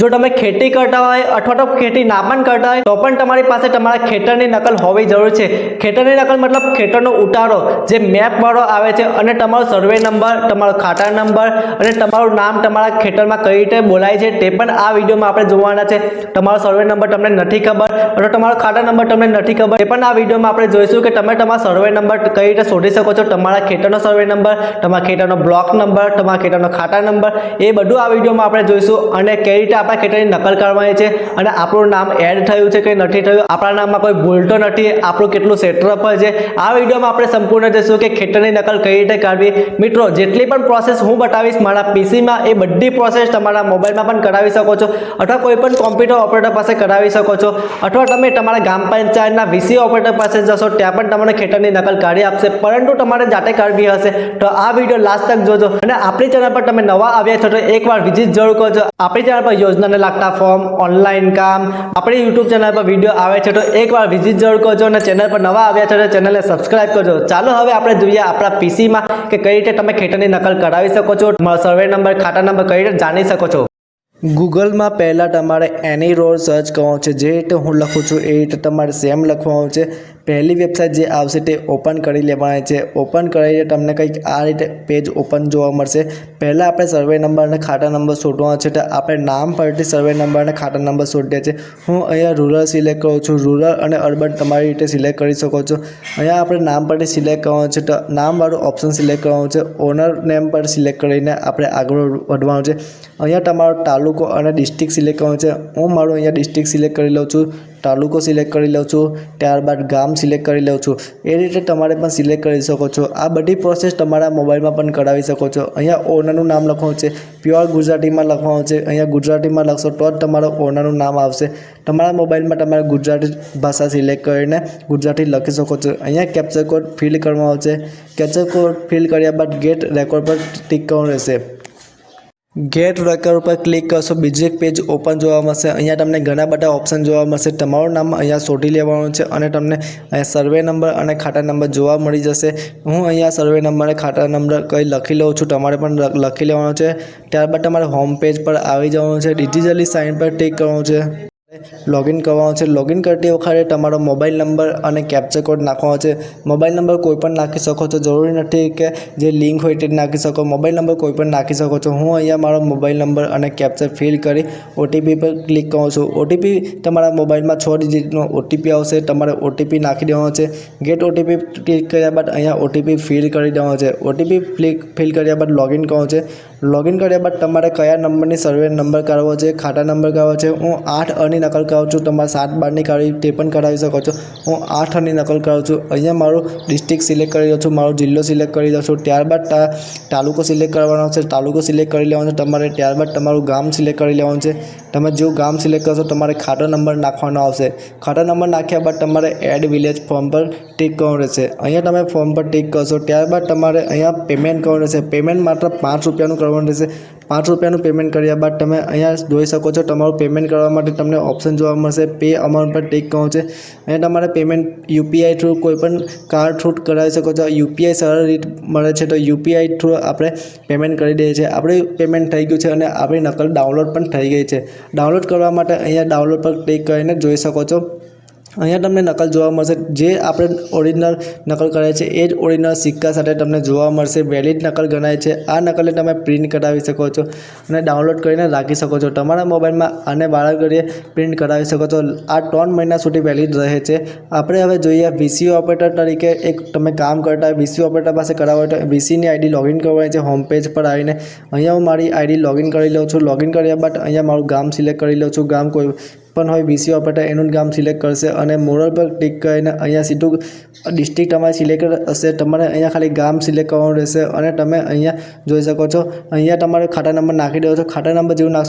જો તમે ખેતી કરતા હોય અથવા તો ખેતી ના પણ કરતા હોય, તો પણ તમારી પાસે તમારા ખેતરની નકલ હોવી જરૂર છે. ખેતરની નકલ મતલબ ખેતરનો ઉતારો, જે મેપવાળો આવે છે અને તમારો સર્વે નંબર તમારો ખાતા નંબર અને તમારું નામ તમારા ખેતરમાં કઈ રીતે બોલાય છે તે પણ આ વિડીયોમાં આપણે જોવાના છે. તમારો સર્વે નંબર તમને નથી ખબર અથવા તમારો ખાતા નંબર તમને નથી ખબર એ પણ આ વિડીયોમાં આપણે જોઈશું કે તમે તમારા સર્વે નંબર કઈ રીતે શોધી શકો છો. તમારા ખેતરનો સર્વે નંબર તમારા ખેતરનો બ્લોક નંબર તમારા ખેતરનો ખાતા નંબર એ બધું આ વિડીયોમાં આપણે જોઈશું અને કઈ રીતે આપણા ખેતરની નકલ કરવાની છે અને આપણું નામ એડ થયું છે કે નથી થયું, આપણા નામમાં કોઈ ભૂલતો નથી, આપણું કેટલું સેટઅપ છે. આ વિડીયોમાં આપણે સંપૂર્ણ જઈશું કે ખેતરની નકલ કઈ રીતે કાઢવી મિત્રો, જેટલી પણ પ્રોસેસ હું બતાવીશ, મારા પીસીમાં એ બધી પ્રોસેસ તમારા મોબાઈલમાં પણ કરાવી શકો છો અથવા કોઈ પણ કોમ્પ્યુટર ઓપરેટર પાસે કરાવી શકો છો અથવા તમે તમારા ગ્રામ પંચાયતના વીસી ઓપરેટર પાસે જશો, ત્યાં પણ તમને ખેતરની નકલ કાઢી આપશે. પરંતુ તમારે જાતે કાઢવી હશે. તો આ વીડિયો લાસ્ટ તક જોજો અને આપણી ચેનલ પર તમે નવા આવ્યા છો તો એકવાર વિઝિટ જરૂર કરજો. આપણી ચેનલ પર યોજનાને લાગતા ફોર્મ ઓનલાઈન કામ, આપણી યુટ્યુબ ચેનલ પર વીડિયો આવે છે તો એકવાર વિઝિટ જરૂર કરજો અને ચેનલ પર નવા આવ્યા છે તો ચેનલને સબસ્ક્રાઇબ કરજો. ચાલો હવે આપણે જોઈએ આપણા પીસીમાં કે કઈ રીતે તમે ખેતરની નકલ કરાવી શકો છો સર્વે નંબર ખાતા નંબર કઈ રીતે જાણી શકો છો. ગૂગલમાં પહેલાં તમારે એની રોડ સર્ચ કરવાનું છે, જે રીતે હું લખું છું એ રીતે તમારે સેમ લખવાનું છે. પહેલી વેબસાઇટ જે આવશે તે ઓપન કરી લેવાની છે. ઓપન કરીને તમને કંઈક આ રીતે પેજ ઓપન જોવા મળશે. પહેલાં આપણે સર્વે નંબર અને ખાતા નંબર શોધવાનો છે. તો આપણે નામ પરથી સર્વે નંબર અને ખાતા નંબર શોધીએ છીએ. હું અહીંયા રૂરલ સિલેક્ટ કરું છું. રૂરલ અને અર્બન તમારી રીતે સિલેક્ટ કરી શકો છો. અહીંયા આપણે નામ પરથી સિલેક્ટ કરવાનું છે. તો નામવાળું ઓપ્શન સિલેક્ટ કરવાનું છે. ઓનર નેમ પર સિલેક્ટ કરીને આપણે આગળ વધવાનું છે. અહીંયા તમારો તાલુકો અને ડિસ્ટ્રિક્ટ સિલેક્ટ કરવાનું છે. હું મારું અહીંયા ડિસ્ટ્રિક્ટ સિલેક્ટ કરી લઉં છું. તાલુકો સિલેક્ટ કરી લઉં છું, ત્યારબાદ ગામ સિલેક્ટ કરી લઉં છું. એ રીતે તમારે પણ સિલેક્ટ કરી શકો છો. આ બધી પ્રોસેસ તમારા મોબાઈલમાં પણ કરાવી શકો છો. અહીંયા ઓનરનું નામ લખવાનું છે પ્યોર ગુજરાતીમાં લખવાનું છે. અહીંયા ગુજરાતીમાં લખશો તો જ તમારું ઓનરનું નામ આવશે. તમારા મોબાઈલમાં તમારે ગુજરાતી ભાષા સિલેક્ટ કરીને ગુજરાતી લખી શકો છો. અહીંયા કેપ્ચર કોડ ફિલ કરવામાં આવશે. કેપ્ચર કોડ ફિલ કર્યા બાદ ગેટ રેકોર્ડ પર ટિક કરવાનું રહેશે. ગેટ વર્કર ઉપર ક્લિક કરશો. બીજું એક પેજ ઓપન જોવા મળશે. અહીંયા તમને ઘણા બધા ઓપ્શન જોવા મળશે. તમારું નામ અહીંયા શોધી લેવાનું છે અને તમને અહીંયા સર્વે નંબર અને ખાતા નંબર જોવા મળી જશે. હું અહીંયા સર્વે નંબર અને ખાતા નંબર કંઈ લખી લઉં છું. તમારે પણ લખી લેવાનો છે. ત્યારબાદ તમારે હોમ પેજ પર આવી જવાનું છે. ડિજિટલી સાઇન પર ટિક કરવાનું છે. લોગિન કરવાનું છે. લોગિન કરતી વખતે તમારો મોબાઈલ નંબર અને કેપ્ચર કોડ નાખવાનો છે. મોબાઈલ નંબર કોઈ પણ નાખી શકો છો. જરૂરી નથી કે જે લિંક હોય તે નાખી શકો. મોબાઈલ નંબર કોઈ પણ નાખી શકો છો. હું અહીંયા મારો મોબાઈલ નંબર અને કેપ્ચર ફિલ કરી ઓટીપી પર ક્લિક કરું છું. ઓટીપી તમારા મોબાઈલમાં છ ડિજિટનો ઓટીપી આવશે. તમારે ઓટીપી નાખી દેવાનો છે. ગેટ ઓટીપી ક્લિક કર્યા બાદ અહીંયા ઓટીપી ફિલ કરી દેવાનો છે. ઓટીપી ક્લિક ફિલ કર્યા બાદ લોગિન કરવું છે. લોગિન કર્યા બાદ તમારે કયા નંબરની સર્વે નંબર કાઢવો છે? ખાતા નંબર કાઢવો છે? હું આઠ અની નકલ કરાવું છું, તમારે સાત બારની કાઢવી, તે પણ કરાવી શકો છો. હું આઠ અની નકલ કરાવું છું. અહીંયા મારું ડિસ્ટ્રિક્ટ સિલેક્ટ કરી દઉં છું, મારો જિલ્લો સિલેક્ટ કરી દઉં છું. ત્યારબાદ તાલુકો સિલેક્ટ કરવાનો છે. તાલુકો સિલેક્ટ કરી લેવાનો છે તમારે. ત્યારબાદ તમારું ગામ સિલેક્ટ કરી લેવાનું છે. તમે જેવું ગામ સિલેક્ટ કરશો, તમારે ખાતો નંબર નાખવાનો આવશે. ખાતા નંબર નાખ્યા બાદ તમારે એડ વિલેજ ફોર્મ પર ટિક કરવાનું રહેશે. અહીંયા તમે ફોર્મ પર ટિક કરશો. ત્યારબાદ તમારે અહીંયા પેમેન્ટ કરવાનું રહેશે. પેમેન્ટ માત્ર પાંચ રૂપિયાનું કરવાનું રહેશે. પાંચ રૂપિયાનું પેમેન્ટ કર્યા બાદ તમે અહીંયા જોઈ શકો છો, તમારું પેમેન્ટ કરવા માટે તમને ઓપ્શન જોવા મળશે. પે અમાઉન્ટ પર ટેક કહો છે. અને તમારે પેમેન્ટ યુપીઆઈ થ્રુ કોઈપણ કાર્ડ થ્રુ કરાવી શકો છો. યુપીઆઈ સરળ રીત મળે છે તો યુપીઆઈ થ્રુ આપણે પેમેન્ટ કરી દઈએ છીએ. આપણી પેમેન્ટ થઈ ગયું છે અને આપણી નકલ ડાઉનલોડ પણ થઈ ગઈ છે. ડાઉનલોડ કરવા માટે અહીંયા ડાઉનલોડ પર ક્લિક કરીને જોઈ શકો છો. અહીંયા તમને નકલ જોવા મળશે. જે આપણે ઓરિજિનલ નકલ કરે છે, એ જ ઓરિજિનલ સિક્કા સાથે તમને જોવા મળશે. વેલિડ નકલ ગણાય છે. આ નકલને તમે પ્રિન્ટ કરાવી શકો છો અને ડાઉનલોડ કરીને રાખી શકો છો. તમારા મોબાઈલમાં આને બાળકડીએ પ્રિન્ટ કરાવી શકો છો. આ ત્રણ મહિના સુધી વેલિડ રહે છે. આપણે હવે જોઈએ વીસી ઓપરેટર તરીકે એક તમે કામ કરતા વીસી ઓપરેટર પાસે કરાવો તો વીસીની આઈડી લોગિન કરવાની છે. હોમ પેજ પર આવીને અહીંયા હું મારી આઈડી લોગિન કરી લઉં છું. લોગિન કર્યા બાદ અહીંયા મારું ગામ સિલેક્ટ કરી લઉં છું. ગામ કોઈ પણ હોય બીસી ઓપરેટર એનું ગામ સિલેક્ટ કરશે અને મોરલ પર ક્લિક કરીને અહીંયા સીધું ડિસ્ટ્રિક્ટ તમારે સિલેક્ટ હશે, તમારે અહીંયા ખાલી ગામ સિલેક્ટ કરવાનું રહેશે અને તમે અહીંયા જોઈ શકો છો. અહીંયા તમારે ખાતા નંબર નાખી દેવો છો. ખાતા નંબર જેવું નાખશો